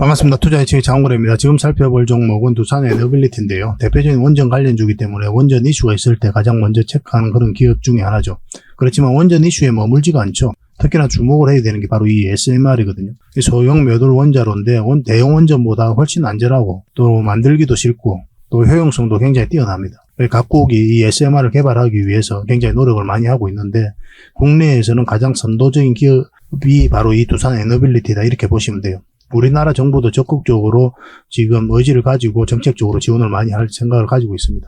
반갑습니다. 투자의칭의 장원래입니다. 지금 살펴볼 종목은 두산의 너빌리티인데요. 대표적인 원전 관련주기 때문에 원전 이슈가 있을 때 가장 먼저 체크하는 그런 기업 중에 하나죠. 그렇지만 원전 이슈에 머물지가 않죠. 특히나 주목을 해야 되는 게 바로 이 SMR이거든요. 소형 묘돌 원자로인데 원- 대형 원전보다 훨씬 안전하고 또 만들기도 쉽고 또 효용성도 굉장히 뛰어납니다. 각국이 이 SMR을 개발하기 위해서 굉장히 노력을 많이 하고 있는데 국내에서는 가장 선도적인 기업이 바로 이 두산 에너빌리티다 이렇게 보시면 돼요. 우리나라 정부도 적극적으로 지금 의지를 가지고 정책적으로 지원을 많이 할 생각을 가지고 있습니다.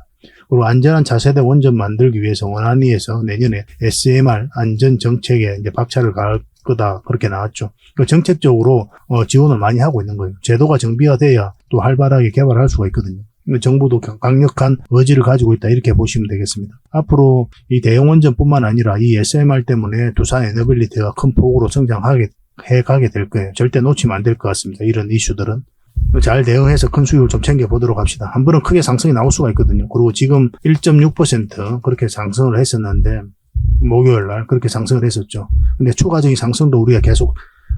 그리고 안전한 차세대 원전 만들기 위해서 원안위에서 내년에 SMR 안전 정책에 이제 박차를 가할 거다 그렇게 나왔죠. 그 정책적으로 어, 지원을 많이 하고 있는 거예요. 제도가 정비화돼야 또 활발하게 개발할 수가 있거든요. 정부도 강- 강력한 의지를 가지고 있다 이렇게 보시면 되겠습니다. 앞으로 이 대형 원전뿐만 아니라 이 SMR 때문에 두산 에너빌리티가 큰 폭으로 성장하게 해 가게 될 거예요. 절대 놓치면 안 될 것 같습니다. 이런 이슈들은. 잘 대응해서 큰 수익을 좀 챙겨보도록 합시다. 한 번은 크게 상승이 나올 수가 있거든요. 그리고 지금 1.6% 그렇게 상승을 했었는데, 목요일 날 그렇게 상승을 했었죠. 근데 추가적인 상승도 우리가 계속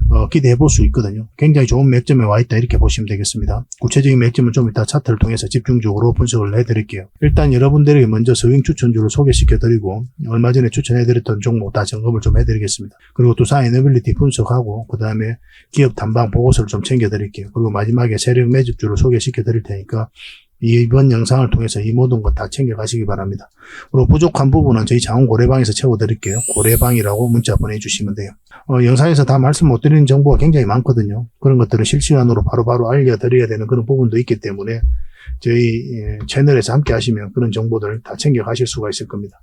어, 기대해 볼 수 있거든요. 굉장히 좋은 맥점에 와 있다 이렇게 보시면 되겠습니다. 구체적인 맥점은 좀 이따 차트를 통해서 집중적으로 분석을 해드릴게요. 일단 여러분들에게 먼저 서윙 추천주를 소개시켜 드리고 얼마 전에 추천해 드렸던 종목 다 점검을 좀 해드리겠습니다. 그리고 두산 에너빌리티 분석하고 그 다음에 기업 단방 보고서를 좀 챙겨 드릴게요. 그리고 마지막에 세력 매집주를 소개시켜 드릴 테니까 이번 영상을 통해서 이 모든 것 다 챙겨 가시기 바랍니다. 그리고 부족한 부분은 저희 자원 고래방에서 채워드릴게요. 고래방이라고 문자 보내주시면 돼요. 어, 영상에서 다 말씀 못 드리는 정보가 굉장히 많거든요. 그런 것들을 실시간으로 바로바로 알려드려야 되는 그런 부분도 있기 때문에 저희 예, 채널에서 함께 하시면 그런 정보들을 다 챙겨 가실 수가 있을 겁니다.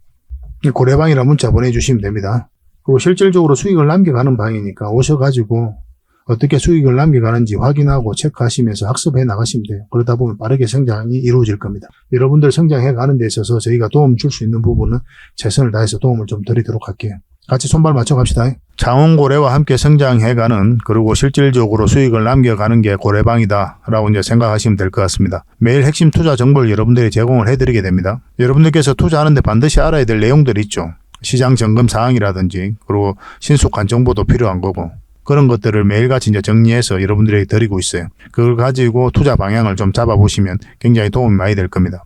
이 고래방이라 문자 보내주시면 됩니다. 그리고 실질적으로 수익을 남겨가는 방이니까 오셔가지고 어떻게 수익을 남겨가는지 확인하고 체크하시면서 학습해 나가시면 돼요. 그러다 보면 빠르게 성장이 이루어질 겁니다. 여러분들 성장해 가는 데 있어서 저희가 도움 줄 수 있는 부분은 최선을 다해서 도움을 좀 드리도록 할게요. 같이 손발 맞춰 갑시다. 장원고래와 함께 성장해가는 그리고 실질적으로 수익을 남겨가는 게 고래방이다 라고 이제 생각하시면 될 것 같습니다. 매일 핵심 투자 정보를 여러분들이 제공을 해드리게 됩니다. 여러분들께서 투자하는데 반드시 알아야 될 내용들이 있죠. 시장 점검 사항이라든지 그리고 신속한 정보도 필요한 거고 그런 것들을 매일같이 이제 정리해서 여러분들에게 드리고 있어요. 그걸 가지고 투자 방향을 좀 잡아보시면 굉장히 도움이 많이 될 겁니다.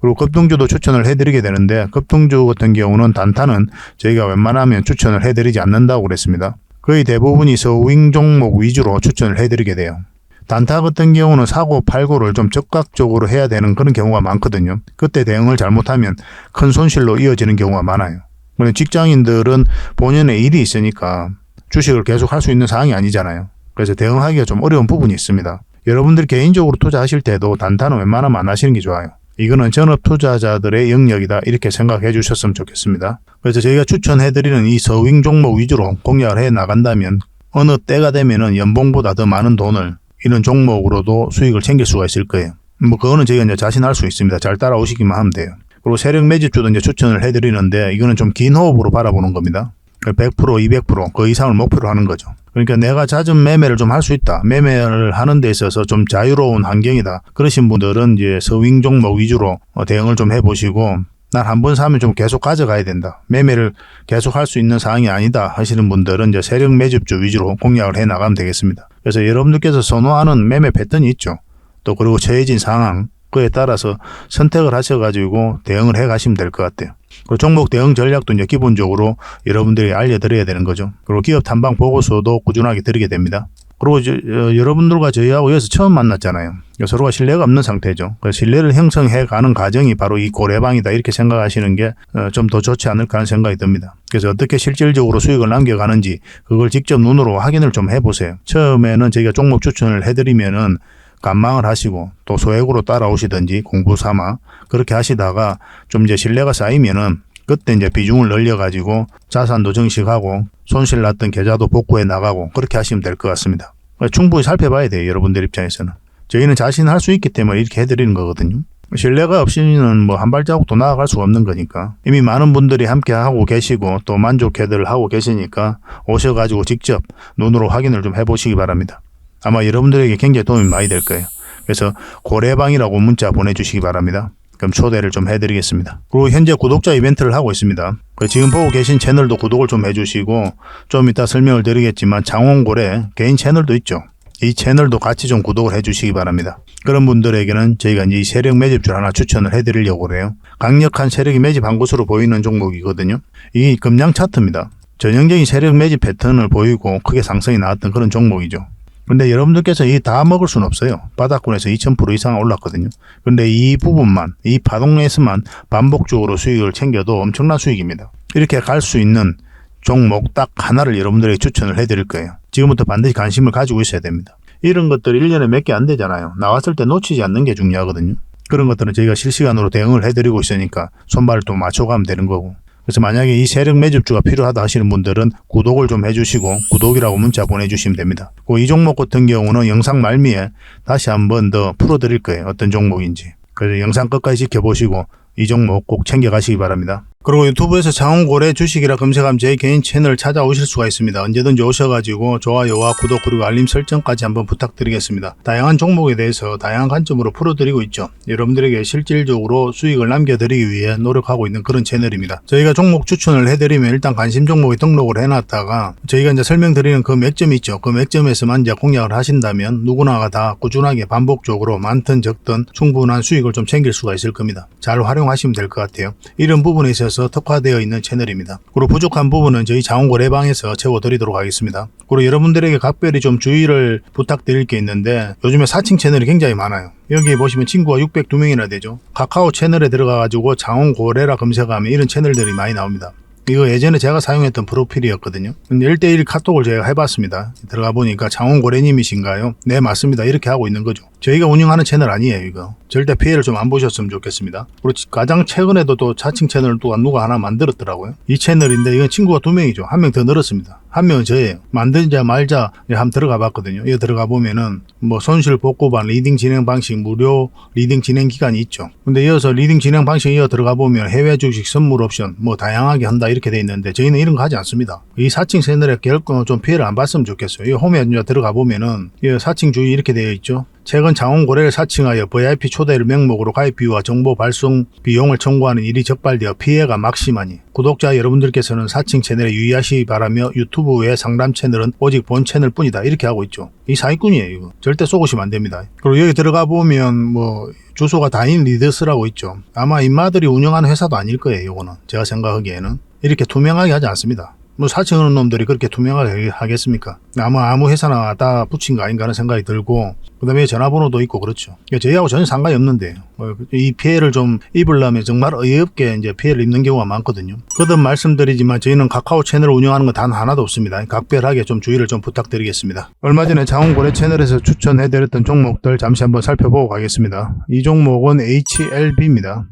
그리고 급등주도 추천을 해드리게 되는데 급등주 같은 경우는 단타는 저희가 웬만하면 추천을 해드리지 않는다고 그랬습니다. 거의 대부분이 서윙 종목 위주로 추천을 해드리게 돼요. 단타 같은 경우는 사고 팔고를 좀 적극적으로 해야 되는 그런 경우가 많거든요. 그때 대응을 잘못하면 큰 손실로 이어지는 경우가 많아요. 그런데 직장인들은 본연의 일이 있으니까 주식을 계속 할 수 있는 상황이 아니잖아요. 그래서 대응하기가 좀 어려운 부분이 있습니다. 여러분들 개인적으로 투자하실 때도 단타는 웬만하면 안 하시는 게 좋아요. 이거는 전업 투자자들의 영역이다 이렇게 생각해 주셨으면 좋겠습니다. 그래서 저희가 추천해드리는 이 서윙 종목 위주로 공략을 해 나간다면 어느 때가 되면은 연봉보다 더 많은 돈을 이런 종목으로도 수익을 챙길 수가 있을 거예요. 뭐 그거는 저희가 이제 자신할 수 있습니다. 잘 따라오시기만 하면 돼요. 그리고 세력 매집주도 이제 추천을 해드리는데 이거는 좀 긴 호흡으로 바라보는 겁니다. 100% 200%그 이상을 목표로 하는 거죠. 그러니까 내가 잦은 매매를 좀 할 수 있다. 매매를 하는 데 있어서 좀 자유로운 환경이다. 그러신 분들은 이제 서윙 종목 위주로 어, 대응을 좀 해보시고 난 한 번 사면 좀 계속 가져가야 된다. 매매를 계속 할 수 있는 상황이 아니다 하시는 분들은 이제 세력 매집주 위주로 공략을 해 나가면 되겠습니다. 그래서 여러분들께서 선호하는 매매 패턴이 있죠. 또 그리고 처해진 상황 그에 따라서 선택을 하셔가지고 대응을 해 가시면 될 것 같아요. 그리고 종목 대응 전략도 이제 기본적으로 여러분들이 알려드려야 되는 거죠. 그리고 기업 탐방 보고서도 꾸준하게 드리게 됩니다. 그리고 저, 어, 여러분들과 저희하고 여기서 처음 만났잖아요. 서로가 신뢰가 없는 상태죠. 신뢰를 형성해 가는 과정이 바로 이 고래방이다 이렇게 생각하시는 게 좀 더 좋지 않을까 하는 생각이 듭니다. 그래서 어떻게 실질적으로 수익을 남겨가는지 그걸 직접 눈으로 확인을 좀 해보세요. 처음에는 저희가 종목 추천을 해드리면은 간망을 하시고 또 소액으로 따라오시든지 공부 삼아 그렇게 하시다가 좀 이제 신뢰가 쌓이면은 그때 이제 비중을 늘려가지고 자산도 증식하고 손실 났던 계좌도 복구해 나가고 그렇게 하시면 될 것 같습니다. 충분히 살펴봐야 돼요. 여러분들 입장에서는. 저희는 자신 할 수 있기 때문에 이렇게 해드리는 거거든요. 신뢰가 없이는 뭐 한 발자국도 나아갈 수가 없는 거니까 이미 많은 분들이 함께 하고 계시고 또 만족해들 하고 계시니까 오셔가지고 직접 눈으로 확인을 좀 해보시기 바랍니다. 아마 여러분들에게 굉장히 도움이 많이 될 거예요. 그래서 고래방이라고 문자 보내주시기 바랍니다. 그럼 초대를 좀 해드리겠습니다. 그리고 현재 구독자 이벤트를 하고 있습니다. 그 지금 보고 계신 채널도 구독을 좀 해주시고 좀 이따 설명을 드리겠지만 장원고래 개인 채널도 있죠. 이 채널도 같이 좀 구독을 해주시기 바랍니다. 그런 분들에게는 저희가 이 세력 매집줄 하나 추천을 해드리려고 그래요. 강력한 세력이 매집한 것으로 보이는 종목이거든요. 이 금량 차트입니다. 전형적인 세력 매집 패턴을 보이고 크게 상승이 나왔던 그런 종목이죠. 근데 여러분들께서 이 다 먹을 수는 없어요. 바닥권에서 2000% 이상 올랐거든요. 근데 이 부분만, 이 파동에서만 반복적으로 수익을 챙겨도 엄청난 수익입니다. 이렇게 갈 수 있는 종목 딱 하나를 여러분들에게 추천을 해드릴 거예요. 지금부터 반드시 관심을 가지고 있어야 됩니다. 이런 것들 1년에 몇 개 안 되잖아요. 나왔을 때 놓치지 않는 게 중요하거든요. 그런 것들은 저희가 실시간으로 대응을 해드리고 있으니까 손발을 또 맞춰가면 되는 거고. 그래서 만약에 이 세력 매집주가 필요하다 하시는 분들은 구독을 좀 해주시고 구독이라고 문자 보내주시면 됩니다. 그이 종목 같은 경우는 영상 말미에 다시 한번 더 풀어드릴 거예요. 어떤 종목인지. 그래서 영상 끝까지 지켜보시고 이 종목 꼭 챙겨가시기 바랍니다. 그리고 유튜브에서 장원고래 주식이라 검색하면 제 개인 채널 찾아오실 수가 있습니다. 언제든지 오셔가지고 좋아요와 구독 그리고 알림 설정까지 한번 부탁드리겠습니다. 다양한 종목에 대해서 다양한 관점으로 풀어드리고 있죠. 여러분들에게 실질적으로 수익을 남겨드리기 위해 노력하고 있는 그런 채널입니다. 저희가 종목 추천을 해드리면 일단 관심 종목에 등록을 해놨다가 저희가 이제 설명드리는 그 맥점이 있죠. 그 맥점에서만 이제 공략을 하신다면 누구나가 다 꾸준하게 반복적으로 많든 적든 충분한 수익을 좀 챙길 수가 있을 겁니다. 잘 활용하시면 될 것 같아요. 이런 부분에 있어서 특화되어 있는 채널입니다. 그리고 부족한 부분은 저희 자원고래방에서 채워드리도록 하겠습니다. 그리고 여러분들에게 각별히 좀 주의를 부탁드릴 게 있는데 요즘에 사칭 채널이 굉장히 많아요. 여기 보시면 친구가 602명이나 되죠. 카카오 채널에 들어가가지고 장원고래라 검색하면 이런 채널들이 많이 나옵니다. 이거 예전에 제가 사용했던 프로필이었거든요. 근데 1대1 카톡을 제가 해봤습니다. 들어가 보니까 장원 고래님이신가요? 네, 맞습니다. 이렇게 하고 있는 거죠. 저희가 운영하는 채널 아니에요, 이거. 절대 피해를 좀 안 보셨으면 좋겠습니다. 그리고 가장 최근에도 또 자칭 채널을 또 누가 하나 만들었더라고요. 이 채널인데 이건 친구가 두 명이죠. 한 명 더 늘었습니다. 한 명은 저예요. 만들자 말자 한번 들어가 봤거든요. 이거 들어가 보면은 뭐 손실 복구반 리딩 진행 방식 무료 리딩 진행 기간이 있죠. 근데 이어서 리딩 진행 방식 이어 들어가 보면 해외 주식 선물 옵션 뭐 다양하게 한다 이렇게 돼 있는데 저희는 이런 거 하지 않습니다. 이 사칭 채널에 결코 좀 피해를 안 봤으면 좋겠어요. 이 홈에 들어가 보면은 이 사칭 주의 이렇게 되어 있죠. 최근 장원고래를 사칭하여 VIP 초대를 명목으로 가입 비와 정보 발송 비용을 청구하는 일이 적발되어 피해가 막심하니 구독자 여러분들께서는 사칭 채널에 유의하시기 바라며 유튜브 외 상담 채널은 오직 본 채널 뿐이다 이렇게 하고 있죠. 이 사기꾼이에요 이거. 절대 쏘고시면 안 됩니다. 그리고 여기 들어가 보면 뭐 주소가 다인 리더스라고 있죠. 아마 인마들이 운영하는 회사도 아닐 거예요 이거는. 제가 생각하기에는. 이렇게 투명하게 하지 않습니다. 뭐 사칭하는 놈들이 그렇게 투명하게 하겠습니까? 아마 아무 회사나 다 붙인 거 아닌가 하는 생각이 들고 그다음에 전화번호도 있고 그렇죠. 그러니까 저희하고 전혀 상관이 없는데 뭐이 피해를 좀 입으려면 정말 어이없게 이제 피해를 입는 경우가 많거든요. 거듭 말씀드리지만 저희는 카카오 채널을 운영하는 건 단 하나도 없습니다. 각별하게 좀 주의를 좀 부탁드리겠습니다. 얼마 전에 장원고래 채널에서 추천해드렸던 종목들 잠시 한번 살펴보고 가겠습니다. 이 종목은 HLB입니다.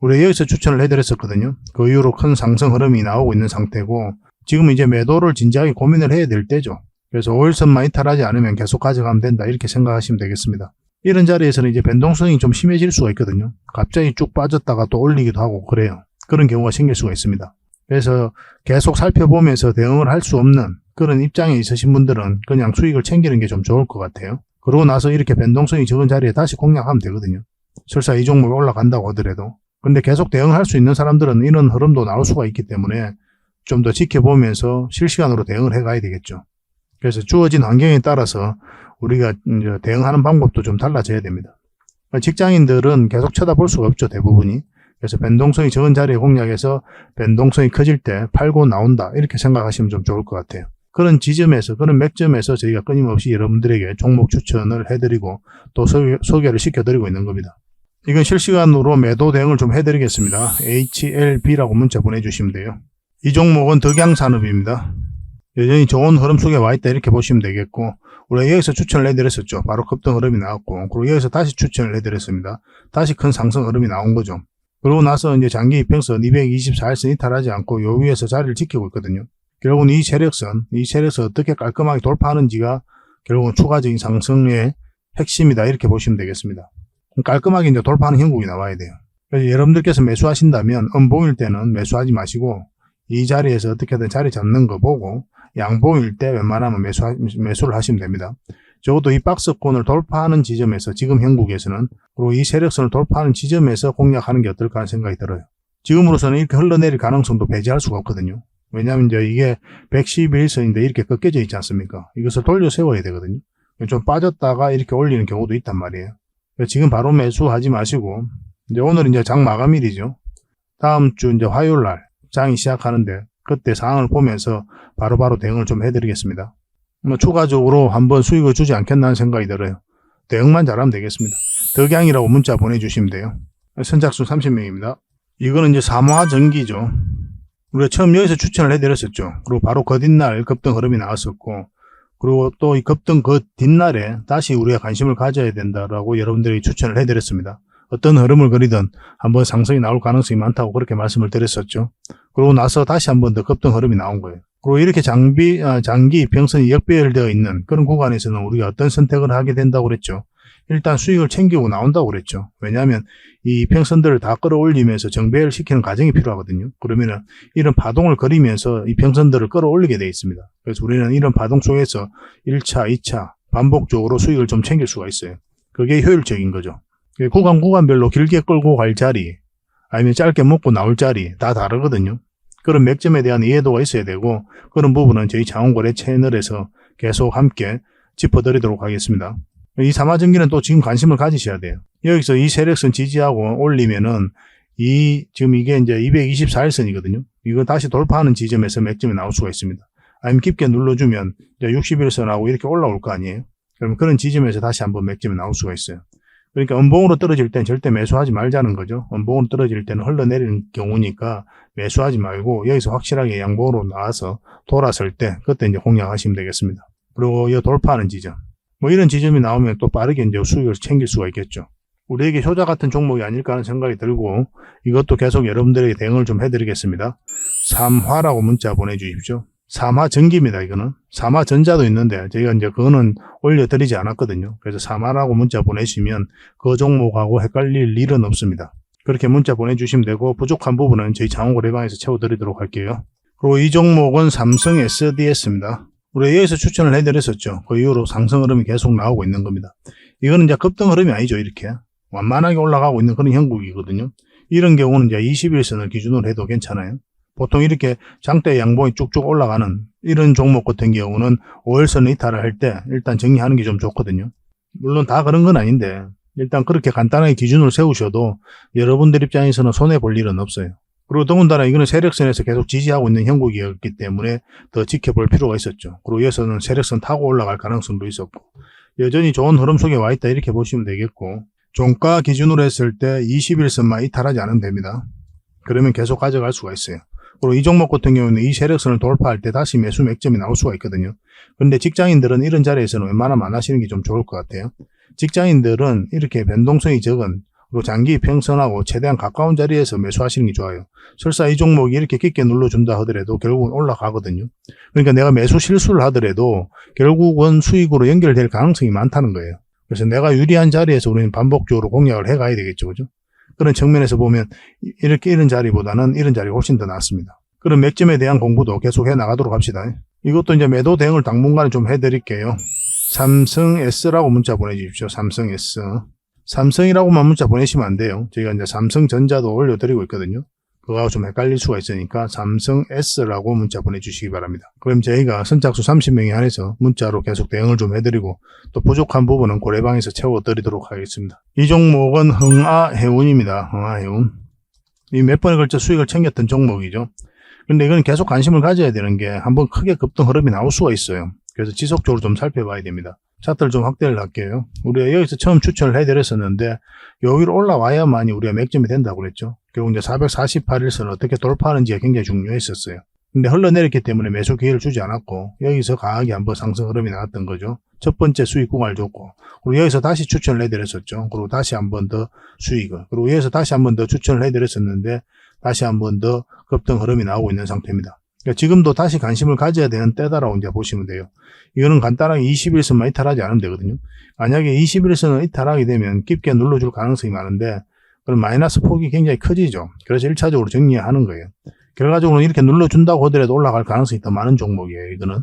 우리 여기서 추천을 해드렸었거든요. 그 이후로 큰 상승 흐름이 나오고 있는 상태고 지금 이제 매도를 진지하게 고민을 해야 될 때죠. 그래서 5일선만 이탈하지 않으면 계속 가져가면 된다 이렇게 생각하시면 되겠습니다. 이런 자리에서는 이제 변동성이 좀 심해질 수가 있거든요. 갑자기 쭉 빠졌다가 또 올리기도 하고 그래요. 그런 경우가 생길 수가 있습니다. 그래서 계속 살펴보면서 대응을 할 수 없는 그런 입장에 있으신 분들은 그냥 수익을 챙기는 게 좀 좋을 것 같아요. 그러고 나서 이렇게 변동성이 적은 자리에 다시 공략하면 되거든요. 설사 이 종목이 올라간다고 하더라도. 근데 계속 대응할 수 있는 사람들은 이런 흐름도 나올 수가 있기 때문에 좀 더 지켜보면서 실시간으로 대응을 해가야 되겠죠. 그래서 주어진 환경에 따라서 우리가 대응하는 방법도 좀 달라져야 됩니다. 직장인들은 계속 쳐다볼 수가 없죠, 대부분이. 그래서 변동성이 적은 자리에 공략해서 변동성이 커질 때 팔고 나온다. 이렇게 생각하시면 좀 좋을 것 같아요. 그런 지점에서, 그런 맥점에서 저희가 끊임없이 여러분들에게 종목 추천을 해드리고 또 소개, 소개를 시켜드리고 있는 겁니다. 이건 실시간으로 매도 대응을 좀 해드리겠습니다. HLB라고 문자 보내주시면 돼요. 이 종목은 덕양산업입니다. 여전히 좋은 흐름 속에 와 있다 이렇게 보시면 되겠고 우리가 여기서 추천을 해드렸었죠. 바로 급등 흐름이 나왔고 그리고 여기서 다시 추천을 해드렸습니다. 다시 큰 상승 흐름이 나온 거죠. 그러고 나서 이제 장기 이평선 224일선 이탈하지 않고 요 위에서 자리를 지키고 있거든요. 결국은 이 세력선, 이 세력선 어떻게 깔끔하게 돌파하는지가 결국은 추가적인 상승의 핵심이다 이렇게 보시면 되겠습니다. 깔끔하게 이제 돌파하는 형국이 나와야 돼요. 그래서 여러분들께서 매수하신다면 음봉일 때는 매수하지 마시고 이 자리에서 어떻게든 자리 잡는 거 보고 양봉일 때 웬만하면 매수, 매수를 하시면 됩니다. 적어도 이 박스권을 돌파하는 지점에서 지금 형국에서는 그리고 이 세력선을 돌파하는 지점에서 공략하는 게 어떨까 하는 생각이 들어요. 지금으로서는 이렇게 흘러내릴 가능성도 배제할 수가 없거든요. 왜냐하면 이제 이게 111선인데 이렇게 꺾여져 있지 않습니까? 이것을 돌려 세워야 되거든요. 좀 빠졌다가 이렇게 올리는 경우도 있단 말이에요. 지금 바로 매수하지 마시고 이제 오늘 이제 장 마감일이죠. 다음 주 이제 화요일 날 장이 시작하는데 그때 상황을 보면서 바로 바로 대응을 좀 해드리겠습니다. 뭐 추가적으로 한번 수익을 주지 않겠나는 생각이 들어요. 대응만 잘하면 되겠습니다. 덕양이라고 문자 보내주시면 돼요. 선착순 30명입니다. 이거는 이제 사모화 전기죠. 우리가 처음 여기서 추천을 해드렸었죠. 그리고 바로 그 뒷날 급등 흐름이 나왔었고, 그리고 또 이 급등 그 뒷날에 다시 우리가 관심을 가져야 된다라고 여러분들이 추천을 해드렸습니다. 어떤 흐름을 그리든 한번 상승이 나올 가능성이 많다고 그렇게 말씀을 드렸었죠. 그러고 나서 다시 한 번 더 급등 흐름이 나온 거예요. 그리고 이렇게 장비, 아, 장기 평선이 역배열되어 있는 그런 구간에서는 우리가 어떤 선택을 하게 된다고 그랬죠. 일단 수익을 챙기고 나온다고 그랬죠. 왜냐하면 이 평선들을 다 끌어올리면서 정배열 시키는 과정이 필요하거든요. 그러면은 이런 파동을 그리면서 이 평선들을 끌어올리게 되어 있습니다. 그래서 우리는 이런 파동 속에서 1차, 2차 반복적으로 수익을 좀 챙길 수가 있어요. 그게 효율적인 거죠. 구간 구간별로 길게 끌고 갈 자리, 아니면 짧게 먹고 나올 자리 다 다르거든요. 그런 맥점에 대한 이해도가 있어야 되고 그런 부분은 저희 장원거래 채널에서 계속 함께 짚어드리도록 하겠습니다. 이 사마전기는 또 지금 관심을 가지셔야 돼요. 여기서 이 세력선 지지하고 올리면은 이 지금 이게 이제 224일선이거든요. 이거 다시 돌파하는 지점에서 맥점이 나올 수가 있습니다. 아니면 깊게 눌러주면 이제 61선하고 이렇게 올라올 거 아니에요. 그러면 그런 지점에서 다시 한번 맥점이 나올 수가 있어요. 그러니까 음봉으로 떨어질 땐 절대 매수하지 말자는 거죠. 음봉으로 떨어질 때는 흘러내리는 경우니까 매수하지 말고 여기서 확실하게 양봉으로 나와서 돌았을 때 그때 이제 공략하시면 되겠습니다. 그리고 이 돌파하는 지점. 뭐 이런 지점이 나오면 또 빠르게 이제 수익을 챙길 수가 있겠죠. 우리에게 효자 같은 종목이 아닐까 하는 생각이 들고 이것도 계속 여러분들에게 대응을 좀 해드리겠습니다. 3화라고 문자 보내주십시오. 3화 전기입니다, 이거는. 3화 전자도 있는데, 저희가 이제 그거는 올려드리지 않았거든요. 그래서 3화라고 문자 보내시면 그 종목하고 헷갈릴 일은 없습니다. 그렇게 문자 보내주시면 되고, 부족한 부분은 저희 장원고래방에서 채워드리도록 할게요. 그리고 이 종목은 삼성 SDS입니다. 우리 여기서 추천을 해드렸었죠. 그 이후로 상승 흐름이 계속 나오고 있는 겁니다. 이거는 이제 급등 흐름이 아니죠, 이렇게. 완만하게 올라가고 있는 그런 형국이거든요. 이런 경우는 이제 21선을 기준으로 해도 괜찮아요. 보통 이렇게 장대 양봉이 쭉쭉 올라가는 이런 종목 같은 경우는 5일선 이탈을 할 때 일단 정리하는 게 좀 좋거든요. 물론 다 그런 건 아닌데 일단 그렇게 간단하게 기준을 세우셔도 여러분들 입장에서는 손해 볼 일은 없어요. 그리고 더군다나 이거는 세력선에서 계속 지지하고 있는 형국이었기 때문에 더 지켜볼 필요가 있었죠. 그리고 여기서는 세력선 타고 올라갈 가능성도 있었고 여전히 좋은 흐름 속에 와 있다 이렇게 보시면 되겠고 종가 기준으로 했을 때 21선만 이탈하지 않으면 됩니다. 그러면 계속 가져갈 수가 있어요. 그리고 이 종목 같은 경우는 이 세력선을 돌파할 때 다시 매수 맥점이 나올 수가 있거든요. 그런데 직장인들은 이런 자리에서는 웬만하면 안 하시는 게 좀 좋을 것 같아요. 직장인들은 이렇게 변동성이 적은 그리고 장기 평선하고 최대한 가까운 자리에서 매수하시는 게 좋아요. 설사 이 종목이 이렇게 깊게 눌러준다 하더라도 결국은 올라가거든요. 그러니까 내가 매수 실수를 하더라도 결국은 수익으로 연결될 가능성이 많다는 거예요. 그래서 내가 유리한 자리에서 우리는 반복적으로 공략을 해가야 되겠죠. 그죠? 그런 측면에서 보면 이렇게 이런 자리보다는 이런 자리가 훨씬 더 낫습니다. 그런 맥점에 대한 공부도 계속 해 나가도록 합시다. 이것도 이제 매도 대응을 당분간에 좀 해드릴게요. 삼성 S라고 문자 보내주십시오. 삼성 S. 삼성이라고만 문자 보내시면 안 돼요. 저희가 이제 삼성전자도 올려드리고 있거든요. 그거하고 좀 헷갈릴 수가 있으니까 삼성 S라고 문자 보내주시기 바랍니다. 그럼 저희가 선착수 30명에 한해서 문자로 계속 대응을 좀 해드리고 또 부족한 부분은 고래방에서 채워드리도록 하겠습니다. 이 종목은 흥아해운입니다. 흥아해운. 이 몇 번에 걸쳐 수익을 챙겼던 종목이죠. 근데 이건 계속 관심을 가져야 되는 게 한번 크게 급등 흐름이 나올 수가 있어요. 그래서 지속적으로 좀 살펴봐야 됩니다. 차트를 좀 확대를 할게요. 우리가 여기서 처음 추천을 해드렸었는데 여기로 올라와야만이 우리가 맥점이 된다고 그랬죠. 결국 이제 448일선을 어떻게 돌파하는지가 굉장히 중요했었어요. 근데 흘러내렸기 때문에 매수 기회를 주지 않았고 여기서 강하게 한번 상승 흐름이 나왔던 거죠. 첫 번째 수익 구간을 줬고 그리고 여기서 다시 추천을 해드렸었죠. 그리고 다시 한 번 더 수익을 그리고 여기서 다시 한 번 더 추천을 해드렸었는데 다시 한 번 더 급등 흐름이 나오고 있는 상태입니다. 그러니까 지금도 다시 관심을 가져야 되는 때다라고 이제 보시면 돼요. 이거는 간단하게 21선만 이탈하지 않으면 되거든요. 만약에 21선을 이탈하게 되면 깊게 눌러줄 가능성이 많은데 그럼 마이너스 폭이 굉장히 커지죠. 그래서 1차적으로 정리하는 거예요. 결과적으로 이렇게 눌러준다고 하더라도 올라갈 가능성이 더 많은 종목이에요. 이거는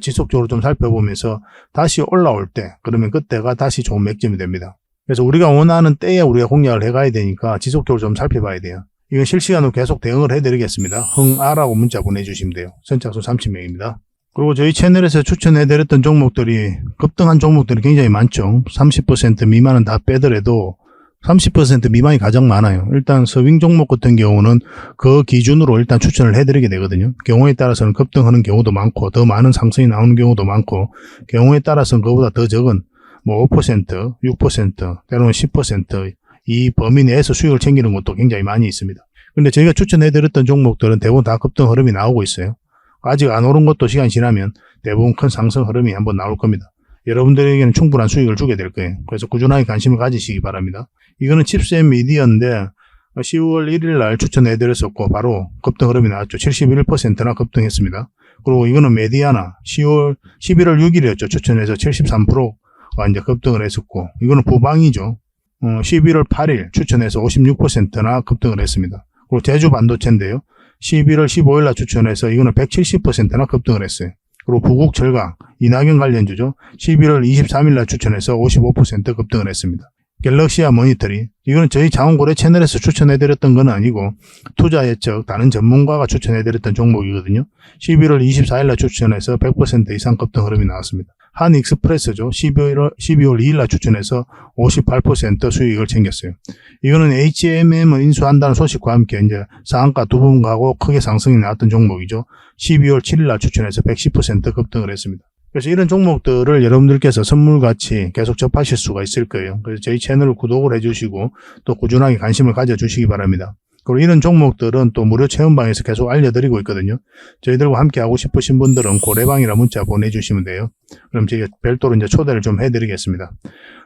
지속적으로 좀 살펴보면서 다시 올라올 때 그러면 그때가 다시 좋은 맥점이 됩니다. 그래서 우리가 원하는 때에 우리가 공략을 해가야 되니까 지속적으로 좀 살펴봐야 돼요. 이건 실시간으로 계속 대응을 해드리겠습니다. 흥아라고 문자 보내주시면 돼요. 선착순 30명입니다. 그리고 저희 채널에서 추천해드렸던 종목들이 급등한 종목들이 굉장히 많죠. 30% 미만은 다 빼더라도 30% 미만이 가장 많아요. 일단 서빙 종목 같은 경우는 그 기준으로 일단 추천을 해드리게 되거든요. 경우에 따라서는 급등하는 경우도 많고 더 많은 상승이 나오는 경우도 많고 경우에 따라서는 그보다 더 적은 뭐 5%, 6%, 때로는 10% 이 범위 내에서 수익을 챙기는 것도 굉장히 많이 있습니다. 근데 저희가 추천해드렸던 종목들은 대부분 다 급등 흐름이 나오고 있어요. 아직 안 오른 것도 시간 지나면 대부분 큰 상승 흐름이 한번 나올 겁니다. 여러분들에게는 충분한 수익을 주게 될 거예요. 그래서 꾸준하게 관심을 가지시기 바랍니다. 이거는 칩셋 미디어인데 10월 1일 날 추천해드렸었고 바로 급등 흐름이 나왔죠. 71%나 급등했습니다. 그리고 이거는 메디아나 10월 11월 6일이었죠. 추천해서 73%가 이제 급등을 했었고 이거는 부방이죠. 어, 11월 8일 추천해서 56%나 급등을 했습니다. 그리고 제주 반도체인데요. 11월 15일 날 추천해서 이거는 170%나 급등을 했어요. 그리고 부국 절강 이낙연 관련주죠. 11월 23일 날 추천해서 55% 급등을 했습니다. 갤럭시아 모니터링 이거는 저희 자원고래 채널에서 추천해드렸던 건 아니고 투자 예측 다른 전문가가 추천해드렸던 종목이거든요. 11월 24일 날 추천해서 100% 이상 급등 흐름이 나왔습니다. 한 익스프레스죠. 12월, 12월 2일 날 추천해서 58% 수익을 챙겼어요. 이거는 HMM을 인수한다는 소식과 함께 이제 상한가 두번 가고 크게 상승이 나왔던 종목이죠. 12월 7일 날 추천해서 110% 급등을 했습니다. 그래서 이런 종목들을 여러분들께서 선물같이 계속 접하실 수가 있을 거예요. 그래서 저희 채널을 구독을 해주시고 또 꾸준하게 관심을 가져주시기 바랍니다. 그리고 이런 종목들은 또 무료 체험방에서 계속 알려드리고 있거든요. 저희들과 함께 하고 싶으신 분들은 고래방이라 문자 보내주시면 돼요. 그럼 저희가 별도로 이제 초대를 좀 해드리겠습니다.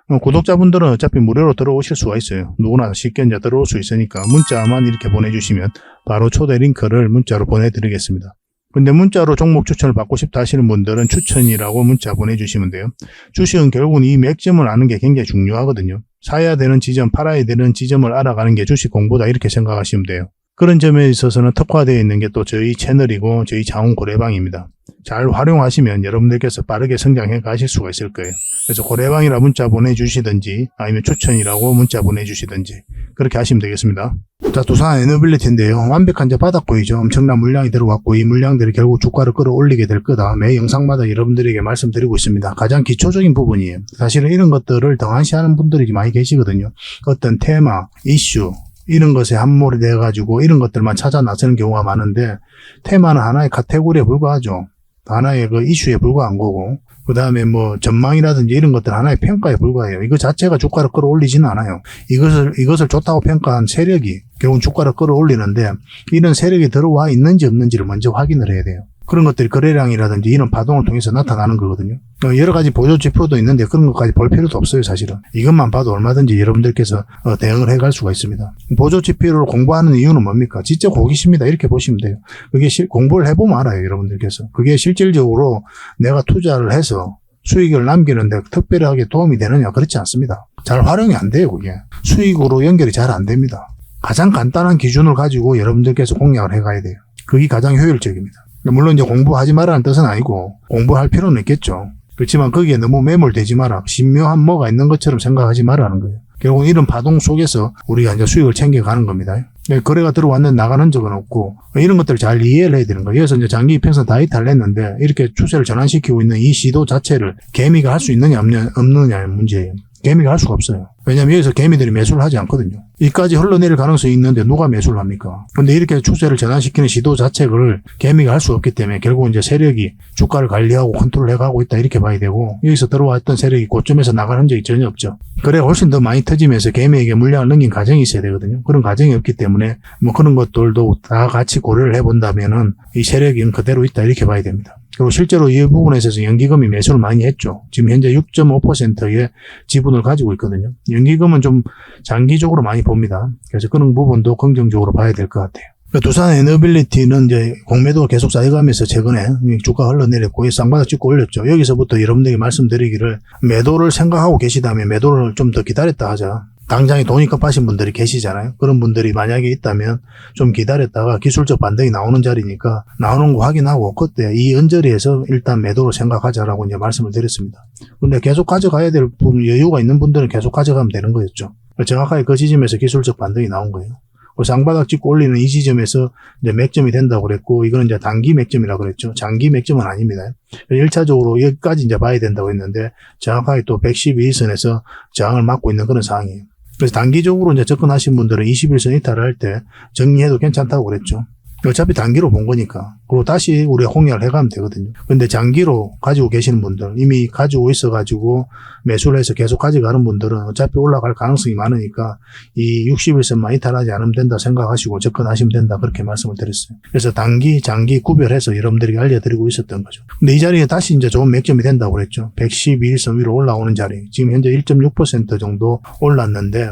어, 구독자분들은 어차피 무료로 들어오실 수가 있어요. 누구나 쉽게 이제 들어올 수 있으니까 문자만 이렇게 보내주시면 바로 초대 링크를 문자로 보내드리겠습니다. 근데 문자로 종목 추천을 받고 싶다 하시는 분들은 추천이라고 문자 보내주시면 돼요. 주식은 결국은 이 맥점을 아는 게 굉장히 중요하거든요. 사야 되는 지점, 팔아야 되는 지점을 알아가는 게 주식 공부다 이렇게 생각하시면 돼요. 그런 점에 있어서는 특화되어 있는 게 또 저희 채널이고 저희 자원 고래방입니다. 잘 활용하시면 여러분들께서 빠르게 성장해 가실 수가 있을 거예요. 그래서 고래방이라 문자 보내주시든지 아니면 추천이라고 문자 보내주시든지 그렇게 하시면 되겠습니다. 자, 두산 에너빌리티인데요. 완벽한 이제 바닥고이죠. 엄청난 물량이 들어왔고 이 물량들이 결국 주가를 끌어올리게 될 거다. 매 영상마다 여러분들에게 말씀드리고 있습니다. 가장 기초적인 부분이에요. 사실은 이런 것들을 등한시하는 분들이 많이 계시거든요. 어떤 테마, 이슈, 이런 것에 함몰이 돼가지고 이런 것들만 찾아 나서는 경우가 많은데 테마는 하나의 카테고리에 불과하죠. 하나의 그 이슈에 불과한 거고 그 다음에 뭐 전망이라든지 이런 것들 하나의 평가에 불과해요. 이거 자체가 주가를 끌어올리지는 않아요. 이것을 이것을 좋다고 평가한 세력이 결국 주가를 끌어올리는데 이런 세력이 들어와 있는지 없는지를 먼저 확인을 해야 돼요. 그런 것들이 거래량이라든지 이런 파동을 통해서 나타나는 거거든요. 어, 여러 가지 보조 지표도 있는데 그런 것까지 볼 필요도 없어요, 사실은. 이것만 봐도 얼마든지 여러분들께서 어, 대응을 해갈 수가 있습니다. 보조 지표를 공부하는 이유는 뭡니까? 진짜 호기심이다 이렇게 보시면 돼요. 그게 실- 공부를 해보면 알아요, 여러분들께서. 그게 실질적으로 내가 투자를 해서 수익을 남기는데 특별하게 도움이 되느냐? 그렇지 않습니다. 잘 활용이 안 돼요, 그게. 수익으로 연결이 잘 안 됩니다. 가장 간단한 기준을 가지고 여러분들께서 공략을 해가야 돼요. 그게 가장 효율적입니다. 물론 이제 공부하지 말라는 뜻은 아니고 공부할 필요는 있겠죠. 그렇지만 거기에 너무 매몰되지 마라. 신묘한 뭐가 있는 것처럼 생각하지 말라는 거예요. 결국 이런 파동 속에서 우리가 이제 수익을 챙겨가는 겁니다. 네, 거래가 들어왔는데 나가는 적은 없고 이런 것들을 잘 이해를 해야 되는 거예요. 그래서 이제 장기 이평선 다 이탈을 했는데 이렇게 추세를 전환시키고 있는 이 시도 자체를 개미가 할 수 있느냐 없느- 없느냐의 문제예요. 개미가 할 수가 없어요. 왜냐면 여기서 개미들이 매수를 하지 않거든요. 이까지 흘러내릴 가능성이 있는데 누가 매수를 합니까? 근데 이렇게 추세를 전환시키는 시도 자체를 개미가 할 수 없기 때문에 결국 이제 세력이 주가를 관리하고 컨트롤 해 가고 있다 이렇게 봐야 되고 여기서 들어왔던 세력이 고점에서 나가는 적이 전혀 없죠. 그래 훨씬 더 많이 터지면서 개미에게 물량을 넘긴 과정이 있어야 되거든요. 그런 과정이 없기 때문에 뭐 그런 것들도 다 같이 고려를 해본다면은 이 세력이 그대로 있다 이렇게 봐야 됩니다. 그리고 실제로 이 부분에 있어서 연기금이 매수를 많이 했죠. 지금 현재 6.5%의 지분을 가지고 있거든요. 연기금은 좀 장기적으로 많이 봅니다. 그래서 그런 부분도 긍정적으로 봐야 될 것 같아요. 그 두산 에너빌리티는 이제 공매도가 계속 쌓여가면서 최근에 주가 흘러내렸고 쌍바닥 찍고 올렸죠. 여기서부터 여러분들에게 말씀드리기를 매도를 생각하고 계시다면 매도를 좀 더 기다렸다 하자. 당장에 돈이 급하신 분들이 계시잖아요. 그런 분들이 만약에 있다면 좀 기다렸다가 기술적 반등이 나오는 자리니까 나오는 거 확인하고 그때 이 언저리에서 일단 매도를 생각하자라고 이제 말씀을 드렸습니다. 근데 계속 가져가야 될 부분, 여유가 있는 분들은 계속 가져가면 되는 거였죠. 정확하게 그 지점에서 기술적 반등이 나온 거예요. 그 쌍바닥 찍고 올리는 이 지점에서 이제 맥점이 된다고 그랬고, 이거는 이제 단기 맥점이라고 그랬죠. 장기 맥점은 아닙니다. 1차적으로 여기까지 이제 봐야 된다고 했는데, 정확하게 또 112일선에서 저항을 막고 있는 그런 상황이에요. 그래서 단기적으로 이제 접근하신 분들은 21선 이탈을 할 때 정리해도 괜찮다고 그랬죠. 어차피 단기로 본 거니까. 그리고 다시 우리가 홍역을 해가면 되거든요. 근데 장기로 가지고 계시는 분들, 이미 가지고 있어가지고 매수를 해서 계속 가져가는 분들은 어차피 올라갈 가능성이 많으니까 이 61선만 이탈하지 않으면 된다 생각하시고 접근하시면 된다. 그렇게 말씀을 드렸어요. 그래서 단기, 장기 구별해서 여러분들에게 알려드리고 있었던 거죠. 근데 이 자리에 다시 이제 좋은 맥점이 된다고 그랬죠. 112일선 위로 올라오는 자리. 지금 현재 1.6% 정도 올랐는데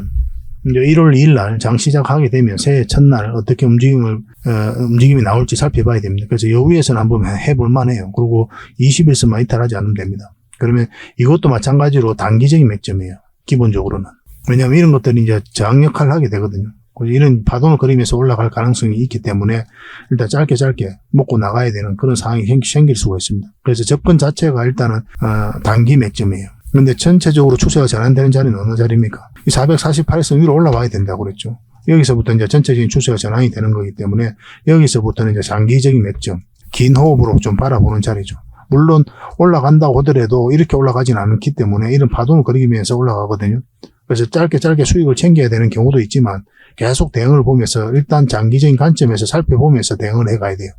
이제 1월 2일 날 장 시작하게 되면 새해 첫날 어떻게 움직임을 어, 움직임이 나올지 살펴봐야 됩니다. 그래서 여기에서는 한번 해볼 만해요. 그리고 20일선만 이탈하지 않으면 됩니다. 그러면 이것도 마찬가지로 단기적인 맥점이에요. 기본적으로는. 왜냐하면 이런 것들이 이제 저항 역할을 하게 되거든요. 이런 파동을 그리면서 올라갈 가능성이 있기 때문에 일단 짧게 짧게 먹고 나가야 되는 그런 상황이 생- 생길 수가 있습니다. 그래서 접근 자체가 일단은 어, 단기 맥점이에요. 근데 전체적으로 추세가 전환되는 자리는 어느 자리입니까? 이 448선 위로 올라와야 된다고 그랬죠. 여기서부터 이제 전체적인 추세가 전환이 되는 거기 때문에 여기서부터는 이제 장기적인 맥점, 긴 호흡으로 좀 바라보는 자리죠. 물론 올라간다고 하더라도 이렇게 올라가진 않기 때문에 이런 파동을 그리면서 올라가거든요. 그래서 짧게 짧게 수익을 챙겨야 되는 경우도 있지만 계속 대응을 보면서 일단 장기적인 관점에서 살펴보면서 대응을 해가야 돼요.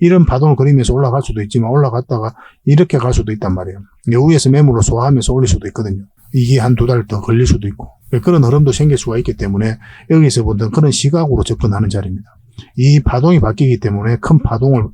이런 파동을 그리면서 올라갈 수도 있지만 올라갔다가 이렇게 갈 수도 있단 말이에요. 여기에서 매물을 소화하면서 올릴 수도 있거든요. 이게 한 두 달 더 걸릴 수도 있고 그런 흐름도 생길 수가 있기 때문에 여기서 보던 그런 시각으로 접근하는 자리입니다. 이 파동이 바뀌기 때문에 큰 파동을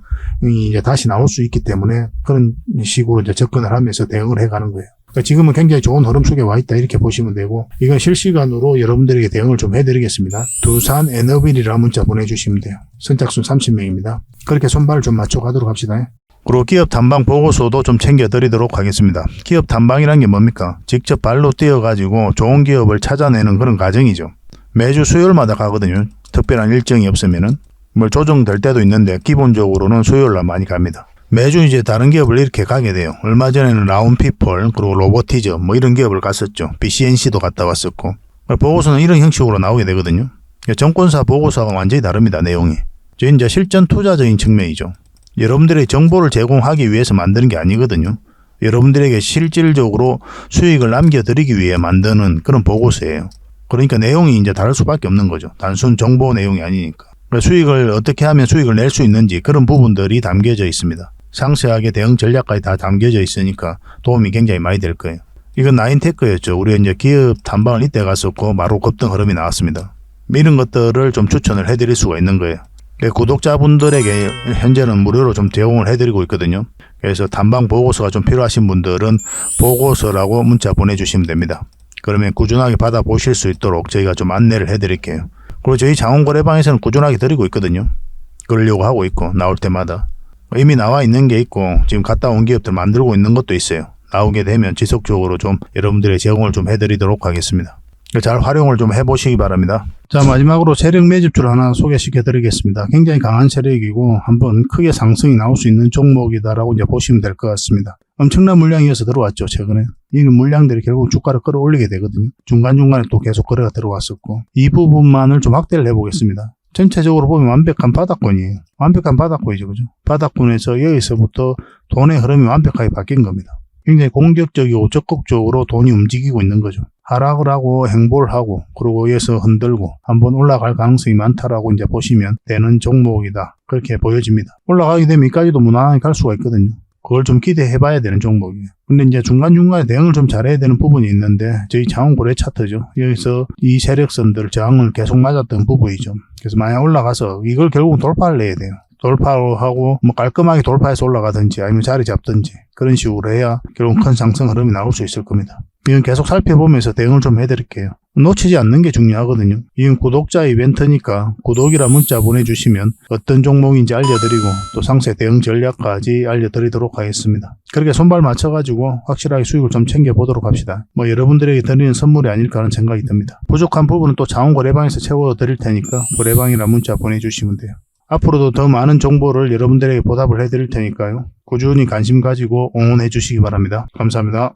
이제 다시 나올 수 있기 때문에 그런 식으로 이제 접근을 하면서 대응을 해가는 거예요. 그러니까 지금은 굉장히 좋은 흐름 속에 와 있다 이렇게 보시면 되고 이건 실시간으로 여러분들에게 대응을 좀 해드리겠습니다. 두산 에너빌이라는 문자 보내주시면 돼요. 선착순 30명입니다. 그렇게 손발을 좀 맞춰 가도록 합시다. 그리고 기업 탐방 보고서도 좀 챙겨드리도록 하겠습니다. 기업 탐방이란 게 뭡니까? 직접 발로 뛰어가지고 좋은 기업을 찾아내는 그런 과정이죠. 매주 수요일마다 가거든요. 특별한 일정이 없으면은 뭐 조정될 때도 있는데 기본적으로는 수요일날 많이 갑니다. 매주 이제 다른 기업을 이렇게 가게 돼요. 얼마 전에는 라운피플 그리고 로보티즈 뭐 이런 기업을 갔었죠. BCNC도 갔다 왔었고 보고서는 이런 형식으로 나오게 되거든요. 정권사 보고서가 완전히 다릅니다. 내용이. 저 이제 실전 투자적인 측면이죠. 여러분들의 정보를 제공하기 위해서 만드는 게 아니거든요. 여러분들에게 실질적으로 수익을 남겨드리기 위해 만드는 그런 보고서예요. 그러니까 내용이 이제 다를 수밖에 없는 거죠. 단순 정보 내용이 아니니까. 그러니까 수익을 어떻게 하면 수익을 낼 수 있는지 그런 부분들이 담겨져 있습니다. 상세하게 대응 전략까지 다 담겨져 있으니까 도움이 굉장히 많이 될 거예요. 이건 나인테크였죠. 우리 이제 기업 탐방을 이때 갔었고 바로 급등 흐름이 나왔습니다. 이런 것들을 좀 추천을 해드릴 수가 있는 거예요. 네, 구독자분들에게 현재는 무료로 좀 제공을 해드리고 있거든요. 그래서 탐방 보고서가 좀 필요하신 분들은 보고서라고 문자 보내주시면 됩니다. 그러면 꾸준하게 받아보실 수 있도록 저희가 좀 안내를 해드릴게요. 그리고 저희 장원거래방에서는 꾸준하게 드리고 있거든요. 그러려고 하고 있고 나올 때마다 이미 나와 있는 게 있고 지금 갔다 온 기업들 만들고 있는 것도 있어요. 나오게 되면 지속적으로 좀 여러분들의 제공을 좀 해드리도록 하겠습니다. 잘 활용을 좀 해보시기 바랍니다. 자 마지막으로 세력 매집주를 하나 소개시켜 드리겠습니다. 굉장히 강한 세력이고 한번 크게 상승이 나올 수 있는 종목이다라고 이제 보시면 될 것 같습니다. 엄청난 물량이어서 들어왔죠 최근에. 이 물량들이 결국 주가를 끌어올리게 되거든요. 중간중간에 또 계속 거래가 들어왔었고 이 부분만을 좀 확대를 해보겠습니다. 전체적으로 보면 완벽한 바닥권이에요. 완벽한 바닥권이죠. 그죠? 바닥권에서 여기서부터 돈의 흐름이 완벽하게 바뀐 겁니다. 굉장히 공격적이고 적극적으로 돈이 움직이고 있는 거죠. 하락을 하고 행보를 하고 그리고 여기서 흔들고 한번 올라갈 가능성이 많다라고 이제 보시면 되는 종목이다. 그렇게 보여집니다. 올라가게 되면 여기까지도 무난하게 갈 수가 있거든요. 그걸 좀 기대해 봐야 되는 종목이에요. 근데 이제 중간중간에 대응을 좀 잘해야 되는 부분이 있는데 저희 장원 고래 차트죠. 여기서 이 세력선들 저항을 계속 맞았던 부분이죠. 그래서 만약 올라가서 이걸 결국은 돌파를 해야 돼요. 돌파하고 뭐 깔끔하게 돌파해서 올라가든지 아니면 자리 잡든지 그런 식으로 해야 결국 큰 상승 흐름이 나올 수 있을 겁니다. 이건 계속 살펴보면서 대응을 좀 해드릴게요. 놓치지 않는 게 중요하거든요. 이건 구독자 이벤트니까 구독이라 문자 보내주시면 어떤 종목인지 알려드리고 또 상세 대응 전략까지 알려드리도록 하겠습니다. 그렇게 손발 맞춰가지고 확실하게 수익을 좀 챙겨보도록 합시다. 뭐 여러분들에게 드리는 선물이 아닐까 하는 생각이 듭니다. 부족한 부분은 또 자원거래방에서 채워드릴 테니까 거래방이라 문자 보내주시면 돼요. 앞으로도 더 많은 정보를 여러분들에게 보답을 해드릴 테니까요. 꾸준히 관심 가지고 응원해 주시기 바랍니다. 감사합니다.